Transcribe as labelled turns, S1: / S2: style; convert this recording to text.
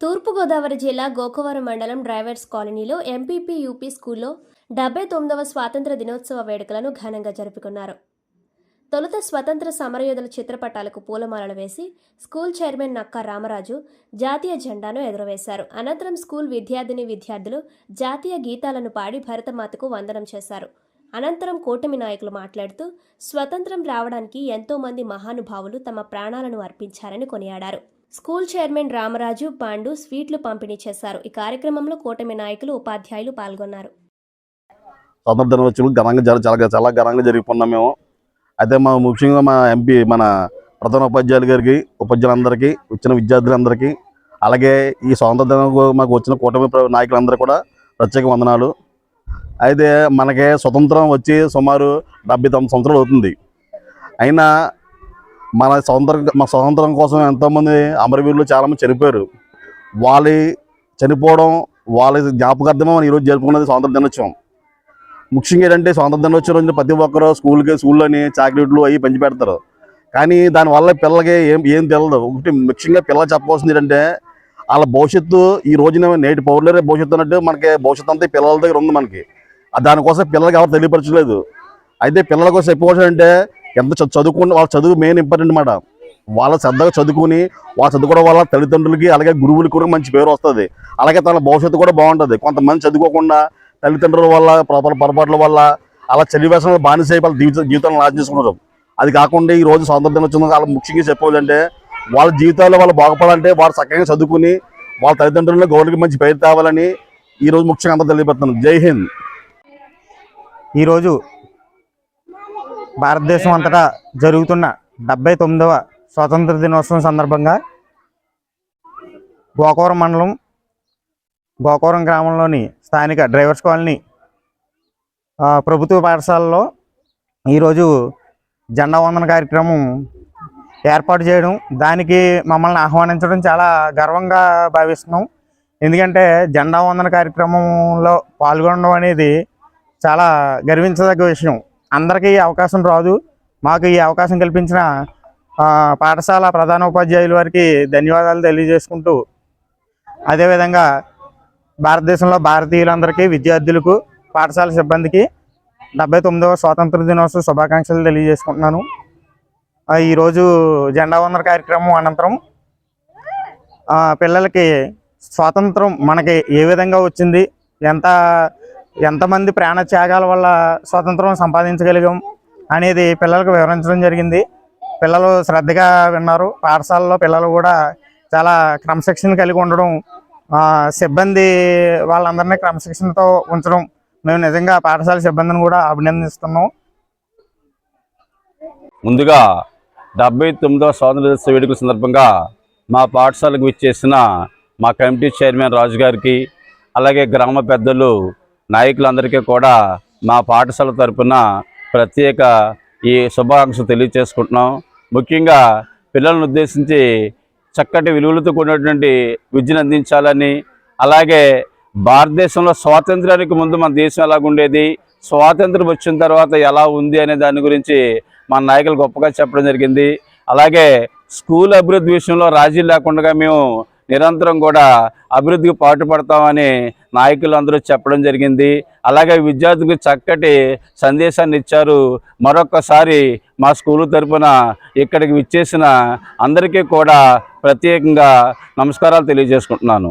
S1: తూర్పుగోదావరి జిల్లా గోకవరం మండలం డ్రైవర్స్ కాలనీలో ఎంపీపీ యూపీ స్కూల్లో డెబ్బై తొమ్మిదవ స్వాతంత్ర దినోత్సవ వేడుకలను ఘనంగా జరుపుకున్నారు. తొలుత స్వతంత్ర సమరయోధుల చిత్రపటాలకు పూలమాలలు వేసి స్కూల్ చైర్మన్ నక్కా రామరాజు జాతీయ జెండాను ఎగురవేశారు. అనంతరం స్కూల్ విద్యార్థిని విద్యార్థులు జాతీయ గీతాలను పాడి భరతమాతకు వందనం చేశారు. అనంతరం కూటమి నాయకులు మాట్లాడుతూ స్వతంత్రం రావడానికి ఎంతోమంది మహానుభావులు తమ ప్రాణాలను అర్పించారని కొనియాడారు. స్కూల్ చైర్మన్ రామరాజు పాండు స్వీట్లు పంపిణీ చేశారు. ఈ కార్యక్రమంలో కూటమి నాయకులు ఉపాధ్యాయులు పాల్గొన్నారు.
S2: స్వాతంత్ర దినోత్సవం ఘనంగా చాలా చాలా ఘనంగా జరిగిపోతున్నాం మేము. అయితే మా ముఖ్యంగా మా ఎంపీ మన ప్రధాన ఉపాధ్యాయులు గారికి ఉపాధ్యాయులందరికీ వచ్చిన విద్యార్థులందరికీ అలాగే ఈ స్వాతంత్ర దినం మాకు వచ్చిన కూటమి నాయకులందరూ కూడా ప్రత్యేక వందనాలు. అయితే మనకి స్వతంత్రం వచ్చి సుమారు డెబ్బై తొమ్మిది సంవత్సరాలు అవుతుంది. అయినా మన స్వతంత్రం మన స్వతంత్రం కోసం ఎంతోమంది అమరవీరులు చాలామంది చనిపోయారు. వాళ్ళ చనిపోవడం వాళ్ళ జ్ఞాపకార్థమే మనం ఈరోజు జరుపుకున్నది స్వాతంత్ర దినోత్సవం. ముఖ్యంగా ఏంటంటే స్వాతంత్ర దినోత్సవం రోజున ప్రతి ఒక్కరు స్కూల్కి స్కూల్లోని చాక్లెట్లు అవి పంచి పెడతారు. కానీ దానివల్ల పిల్లలకి ఏం ఏం తెలియదు ఒకటి ముఖ్యంగా పిల్లలు చెప్పవలసింది ఏంటంటే వాళ్ళ భవిష్యత్తు ఈ రోజున నేటి పౌరులరే భవిష్యత్తు అన్నట్టు మనకి భవిష్యత్తు అంతా పిల్లల దగ్గర ఉంది మనకి. దానికోసం పిల్లలకి ఎవరు తెలియపరచలేదు. అయితే పిల్లల కోసం చెప్పుకోవచ్చు అంటే ఎంత చ- చదువుకున్న వాళ్ళ చదువు మెయిన్ ఇంపార్టెంట్ అనమాట వాళ్ళ శ్రద్ధగా చదువుకుని వాళ్ళ చదువుకోవడం వల్ల తల్లిదండ్రులకి అలాగే గురువులకి కూడా మంచి పేరు వస్తుంది. అలాగే తన భవిష్యత్తు కూడా బాగుంటుంది. కొంతమంది చదువుకోకుండా తల్లిదండ్రుల వల్ల ప్రాపర్ పొరపాట్ల వల్ల అలా చలివేషంలో బానిస అయిపోయి వాళ్ళ జీవిత జీవితాలను నాశనం చేసుకున్నారు అది కాకుండా ఈ రోజు స్వాతంత్ర వచ్చిన వాళ్ళ ముఖ్యంగా చెప్పాలంటే వాళ్ళ జీవితాల్లో వాళ్ళు బాగుపడాలంటే వాళ్ళు చక్కగా చదువుకుని వాళ్ళ తల్లిదండ్రులను గౌరవకి మంచి పేరు తేవాలని ఈ రోజు ముఖ్యంగా అందరూ తెలియపెడుతున్నాను జై హింద్.
S3: ఈరోజు భారతదేశం అంతటా జరుగుతున్న డెబ్బై తొమ్మిదవ స్వాతంత్ర దినోత్సవం సందర్భంగా గోకవరం మండలం గోకవరం గ్రామంలోని స్థానిక డ్రైవర్స్ కాలనీ ప్రభుత్వ పాఠశాలలో ఈరోజు జెండా వందన కార్యక్రమం ఏర్పాటు చేయడం దానికి మమ్మల్ని ఆహ్వానించడం చాలా గర్వంగా భావిస్తున్నాం. ఎందుకంటే జెండా వందన కార్యక్రమంలో పాల్గొనడం అనేది చాలా గర్వించదగ్గ విషయం. అందరికీ ఈ అవకాశం రాదు. మాకు ఈ అవకాశం కల్పించిన పాఠశాల ప్రధాన ఉపాధ్యాయుల వారికి ధన్యవాదాలు తెలియజేసుకుంటూ అదేవిధంగా భారతదేశంలో భారతీయులందరికీ విద్యార్థులకు పాఠశాల సిబ్బందికి డెబ్బై తొమ్మిదవ స్వాతంత్ర దినోత్సవ శుభాకాంక్షలు తెలియజేసుకుంటున్నాను. ఈరోజు జెండా వందన కార్యక్రమం అనంతరం పిల్లలకి స్వాతంత్రం మనకి ఏ విధంగా వచ్చింది ఎంత ఎంతమంది ప్రాణ త్యాగాల వల్ల స్వాతంత్రం సంపాదించగలిగాం అనేది పిల్లలకు వివరించడం జరిగింది. పిల్లలు శ్రద్ధగా విన్నారు. పాఠశాలలో పిల్లలు కూడా చాలా క్రమశిక్షణ కలిగి ఉండడం సిబ్బంది వాళ్ళందరినీ క్రమశిక్షణతో ఉంచడం. మేము నిజంగా పాఠశాల సిబ్బందిని కూడా అభినందిస్తున్నాం.
S4: ముందుగా డెబ్బై తొమ్మిదవ స్వాతంత్ర దినోత్సవ వేడుకల సందర్భంగా మా పాఠశాలకు విచ్చేసిన మా కమిటీ చైర్మన్ రాజు గారికి అలాగే గ్రామ పెద్దలు నాయకులందరికీ కూడా మా పాఠశాల తరఫున ప్రత్యేక ఈ శుభాకాంక్షలు తెలియజేసుకుంటున్నాం ముఖ్యంగా పిల్లలను ఉద్దేశించి చక్కటి విలువలతో కూడినటువంటి విద్యను అందించాలని అలాగే భారతదేశంలో స్వాతంత్రానికి ముందు మన దేశం ఎలాగుండేది స్వాతంత్రం వచ్చిన తర్వాత ఎలా ఉంది అనే దాని గురించి మన నాయకులు గొప్పగా చెప్పడం జరిగింది. అలాగే స్కూల్ అభివృద్ధి విషయంలో రాజీ లేకుండా మేము నిరంతరం కూడా అభివృద్ధికి పాటుపడతామని నాయకులు అందరూ చెప్పడం జరిగింది. అలాగే విద్యార్థులకు చక్కటి సందేశాన్ని ఇచ్చారు. మరొకసారి మా స్కూలు తరపున ఇక్కడికి విచ్చేసిన అందరికీ కూడా ప్రత్యేకంగా నమస్కారాలు తెలియజేసుకుంటున్నాను.